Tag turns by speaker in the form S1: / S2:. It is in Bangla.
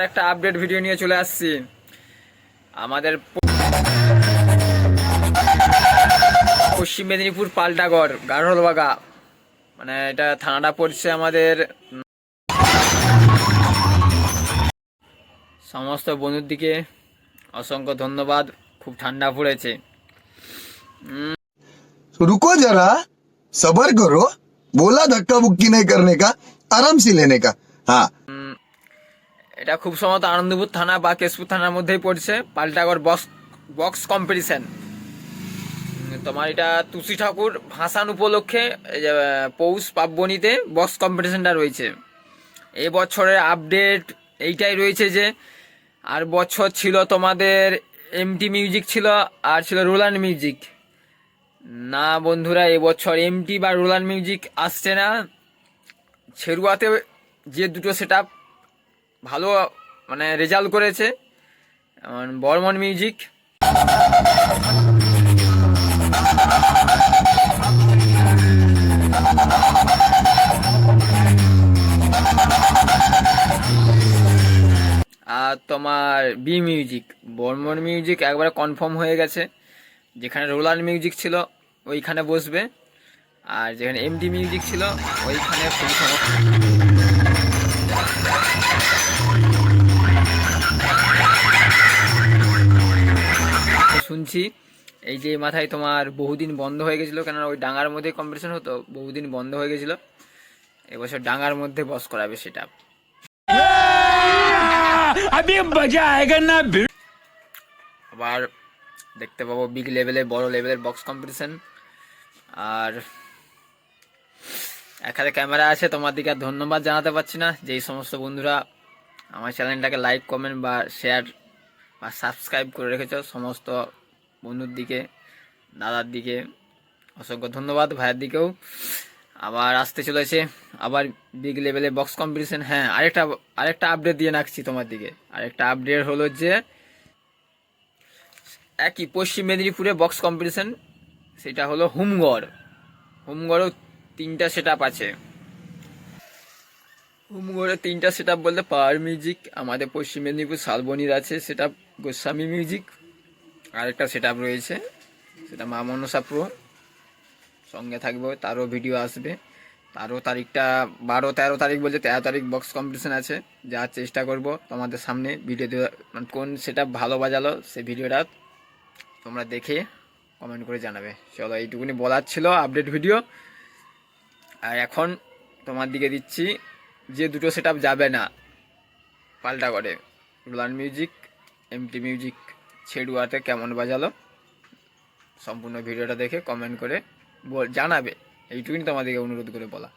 S1: আর একটা আপডেট ভিডিও নিয়ে চলে আসছি আমাদের প- পশ্চিম মেদিনীপুর পাল্টাগড় গাঢ়লবাগা মানে এটা থানাটা পড়ছে আমাদের উম, সমস্ত বন্ধুর দিকে অসংখ্য ধন্যবাদ খুব ঠান্ডা পড়েছে
S2: तो रुको जरा सबर करो बोला धक्का बुक्की नहीं करने का आराम से लेने का हाँ
S1: এটা খুব সম্ভবত আনন্দপুর থানা বা কেশপুর থানার মধ্যেই পড়ছে। পাল্টাগড় বক্স বক্স কম্পিটিশন তোমার এটা তুলসী ঠাকুর ভাসান উপলক্ষে পৌষ পার্বণীতে বক্স কম্পিটিশনটা রয়েছে। এ বছরের আপডেট এইটাই রয়েছে যে, আর বছর ছিল তোমাদের এমটি মিউজিক ছিল, আর ছিল রোলান মিউজিক না বন্ধুরা এবছর এমটি বা রোলান মিউজিক আসছে না। ছেরুয়াতে যে দুটো সেট ভালো মানে রেজাল্ট করেছে। বর্মন মিউজিক আর তোমার বি মিউজিক বর্মন মিউজিক একবারে কনফার্ম হয়ে গেছে। যেখানে রোলার মিউজিক ছিল, ওইখানে বসবে। আর যেখানে এমডি মিউজিক ছিল, ওইখানে খুবই সমস্যা শুনছি এই যে মাথায় তোমার বহুদিন বন্ধ হয়ে গেছিল কেননা ওই ডাঙার মধ্যে কম্পিটিশন হতো বহুদিন বন্ধ হয়ে গেছিল। এবছর ডাঙার মধ্যে বস করাবে সেটা। আবার দেখতে পাবো বিগ লেভেলে বড় লেভেলের বক্স কম্পিটিশন আর হাতে ক্যামেরা আছে, তোমার দিকে ধন্যবাদ জানাতে পারছি না। যেই সমস্ত বন্ধুরা আমার চ্যানেলটাকে লাইক কমেন্ট বা শেয়ার বা সাবস্ক্রাইব করে রেখেছ, সমস্ত বন্ধুর দিকে, দাদার দিকে অসংখ্য ধন্যবাদ, ভাইয়ের দিকেও। আবার আসতে চলেছে, আবার বিগ লেভেলে বক্স কম্পিটিশন হ্যাঁ আরেকটা আরেকটা আপডেট দিয়ে রাখছি তোমার দিকে। আরেকটা আপডেট হলো যে, একই পশ্চিম মেদিনীপুরে বক্স কম্পিটিশন সেটা হলো হুমগড়। হুমগড়ও তিনটা সেট আছে। হুমগড়ে তিনটা সেট বলতে পাওয়ার মিউজিক আমাদের পশ্চিম মেদিনীপুর শালবনির আছে সেটা গোস্বামী মিউজিক আরেকটা সেট রয়েছে, সেটা মা মনসা প্রো সঙ্গে থাকবে, তারও ভিডিও আসবে। তারও তারিখটা বারো, তেরো তারিখ বলছে, তেরো তারিখ বক্স কম্পিটিশন আছে যাওয়ার চেষ্টা করব তোমাদের সামনে ভিডিও দেওয়া মানে কোন সেটা ভালো বাজালো, সেই ভিডিওটা তোমরা দেখে কমেন্ট করে জানাবে। চলো, এইটুকুনি বলার ছিল আপডেট ভিডিও আর এখন তোমার দিকে দিচ্ছি, যে দুটো সেট যাবে না, পাল্টা করে। রোলান মিউজিক এমটি মিউজিক ছেড়ুয়াতে কেমন বাজালো, সম্পূর্ণ ভিডিওটা দেখে কমেন্ট করে জানাবে। এইটুকুনি তোমাদেরকে অনুরোধ করে বলা।